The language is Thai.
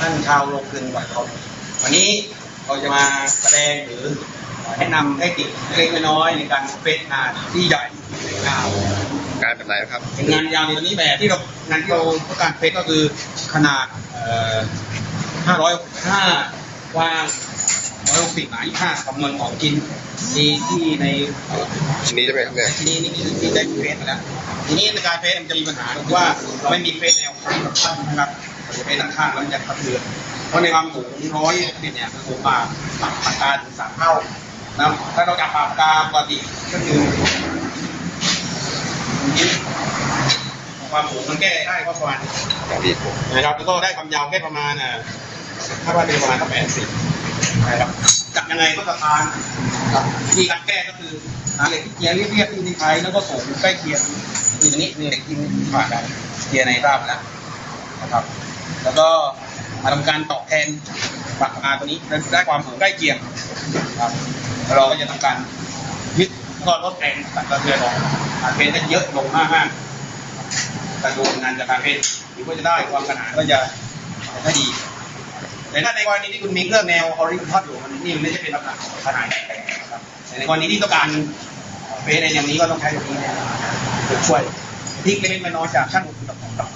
ท่านชาวโรงกลึงวัดเขาวันนี้เราจะมาแสดงหรือแนะนำเทคนิคเล็กๆน้อยๆในการเฟซงานที่ใหญ่ยาวการแบบไหนครับเป็นงานยาวในตัวนี้แบบที่เรางานที่เราต้องการเฟซก็คือขนาดเอ่อ505กว้าง160หนา25คำนวณของชิ้นที่ที่ในเอ่อชิ้นนี้ใช่ไหมครับเนี่ยทีนี้นี่คือที่ได้เฟซมาแล้วทีนี้ในการเฟซมันจะมีปัญหาตรงที่ว่าเราไม่มีเฟซแนวข้างกับข้างนะครับ เราจะเฟซด้านข้างแล้วมันจะกระเทือนเพราะในความสูงร้อยสิบเนี่ยมันสูงกว่าปากปากาถึงสามเท่านะถ้าเราจับปากกาปกติก็คือความสูงมันแก้ได้ก็ประมาณอย่างดีนะครับแล้วก็ได้ความยาวแค่ประมาณอ่าถ้าว่าเป็นประมาณแปดสิบนะครับจับยังไงก็สะพานครับวิธีการแก้ก็คือหาเหล็กที่เกียร์เรียบๆที่ที่ใช้แล้วก็สูงใกล้เคียงนี่ตรงนี้มีเหล็กที่ผ่านกันเกียร์ในราบแล้วนะครับ แล้วก็มาทำการตอกแทนปากกาตัวนี้ได้ความสูงใกล้เคียงครับเราก็จะทำการยึดก็ลดแรงสั่นสะเทือนของอาเพนได้เยอะลงมากมากๆการดูงานจากกาเพศหรือว่าจะได้ความขนาดก็จะได้ดีแต่ถ้าในกรณีที่คุณมีเครื่องแนวออริจินอลอยู่มันนี่มันไม่ใช่เป็นลักษณะของขนาดใหญ่นะครับแต่ในกรณีที่ต้องการเพศในอย่างนี้ก็ต้องใช้ตรงนี้นะช่วยที่เล็กๆน้อยๆจากช่างกับกับ